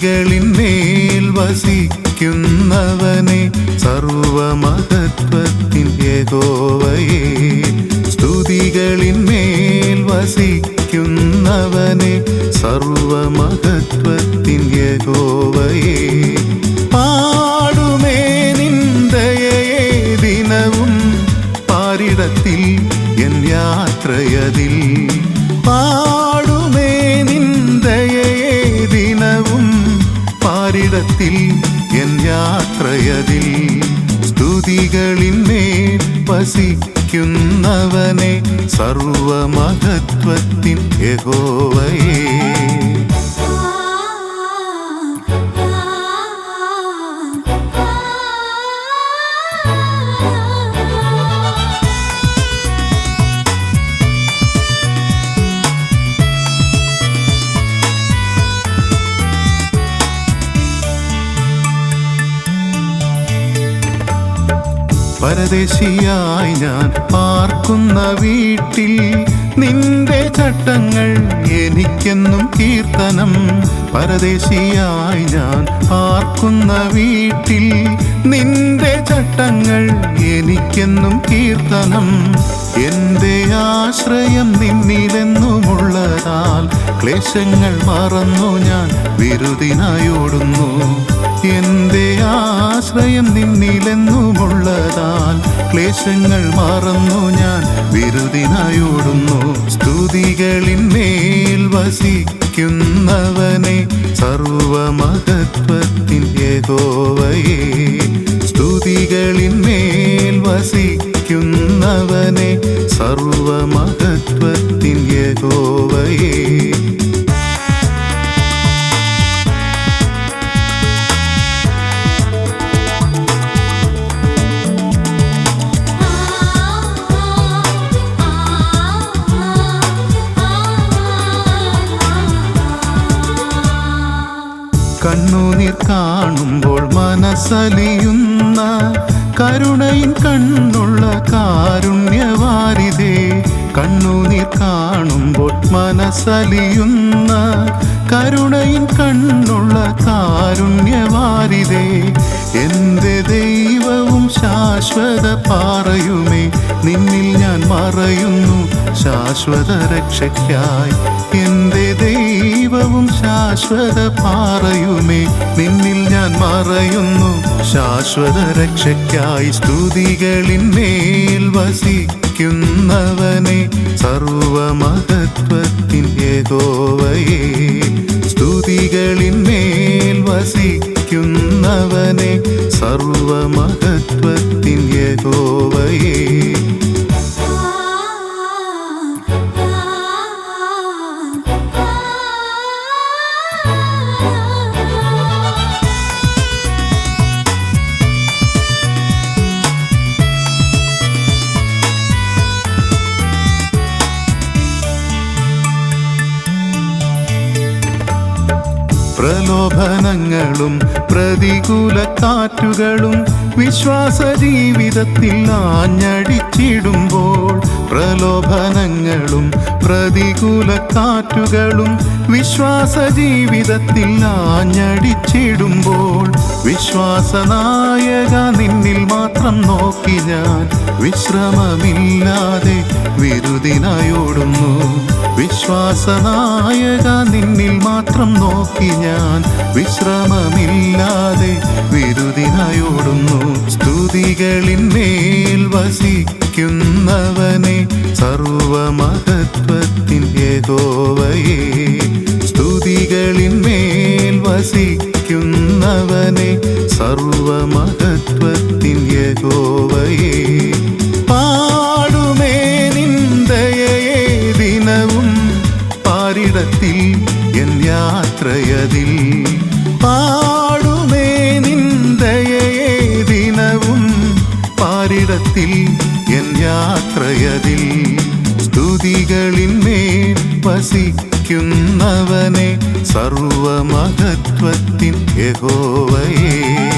സ്തുതികളിന്മേൽ വസിക്കുന്നവനെ സർവമഹത്വത്തിൻ യഹോവയെ. സ്തുതികളിന്മേൽ വസിക്കുന്നവനെ സർവമഹത്വത്തിൻ യഹോവയെ. പാടുമേ നിന്ദയേ ദിനവും പാരിടത്തിൽ എൻ യാത്രയതിൽ. പാടുമേ പാരിടത്തിൽ എൻ യാത്രയതിൽ സ്തുതികളിന്മേൽ വസിക്കുന്നവനെ സർവമഹത്വത്തിൻ യഹോവയേ. പരദേശിയായി ഞാൻ പാർക്കുന്ന വീട്ടിൽ നിന്റെ ചട്ടങ്ങൾ എനിക്കെന്നും കീർത്തനം. പരദേശിയായി ഞാൻ പാർക്കുന്ന വീട്ടിൽ നിന്റെ ചട്ടങ്ങൾ എനിക്കെന്നും കീർത്തനം. എന്റെ ആശ്രയം നിന്നിലെന്നുമുള്ളതാൽ ക്ലേശങ്ങൾ മറന്നു ഞാൻ വിരുദിനായോടുന്നു എന്റെ ആശ്രയം നിന്നിലെന്നുമുള്ളതാൽ ക്ലേശങ്ങൾ മറന്നു ഞാൻ വിരുദിനായോടുന്നു. സ്തുതികളിന്മേൽ വസിക്കുന്നവനെ സർവമഹത്വത്തിൻ യഹോവയെ. സ്തുതികളിന്മേൽ വസിക്കുന്നവനെ സർവമഹത്വത്തിൻ യഹോവയെ. കണ്ണുനീർ കാണുമ്പോൾ മനസ്സലിയുന്ന കരുണയിൻ കണ്ണുള്ള കാരുണ്യവാരിതേ. കണ്ണുനീർ കാണുമ്പോൾ മനസ്സലിയുന്ന കരുണയിൻ കണ്ണുള്ള കാരുണ്യവാരിതേ. എന്റെ ദൈവവും ശാശ്വത പാറയുമേ നിന്നിൽ ഞാൻ മറയുന്നു. ശാശ്വത രക്ഷയ്ക്കായി ദൈവവും ശാശ്വത പാറയുമേ നിന്നിൽ ഞാൻ മറയുന്നു. ശാശ്വത രക്ഷയ്ക്കായി സ്തുതികളിന്മേൽ വസിക്കുന്നവനെ. സർവമഹത്വത്തിൻ യഹോവയെ. സ്തുതികളിന്മേൽ വസിക്കുന്നവനെ. സർവമഹത്വത്തിൻ യഹോവയെ. പ്രലോഭനങ്ങളും പ്രതികൂല കാറ്റുകളും വിശ്വാസ ജീവിതത്തിൽ ആഞ്ഞടിച്ചിടുമ്പോൾ പ്രലോഭനങ്ങളും പ്രതികൂല കാറ്റുകളും വിശ്വാസ ജീവിതത്തിൽ ആഞ്ഞടിച്ചിടുമ്പോൾ വിശ്വാസനായക നിന്നിൽ മാത്രം നോക്കി ഞാൻ വിശ്രമമില്ലാതെ വിരുദിനായോടുന്നു. വിശ്വാസനായക നിന്നിൽ മാത്രം നോക്കി ഞാൻ വിശ്രമമില്ലാതെ വിരുദിനായോടുന്നു. സ്തുതികളിന്മേൽ വസിക്കുന്നവനെ സർവമഹത്വത്തിൻ യഹോവയെ. സ്തുതികളിന്മേൽ വസിക്കുന്നവനെ സർവമഹത്വത്തിൻ യഹോവയെ. പാടുമേ നിന്ദയേ ദിനവും പാരിടത്തിൽ എൻ യാത്രയതിൽ. പാടുമേ നിന്ദയേ ദിനവും പാരിടത്തിൽ എൻ യാത്രയതിൽ. സ്തുതികളിന്മേൽ വസിക്കുന്നവനെ സർവമഹത്വത്തിൻ യഹോവയേ.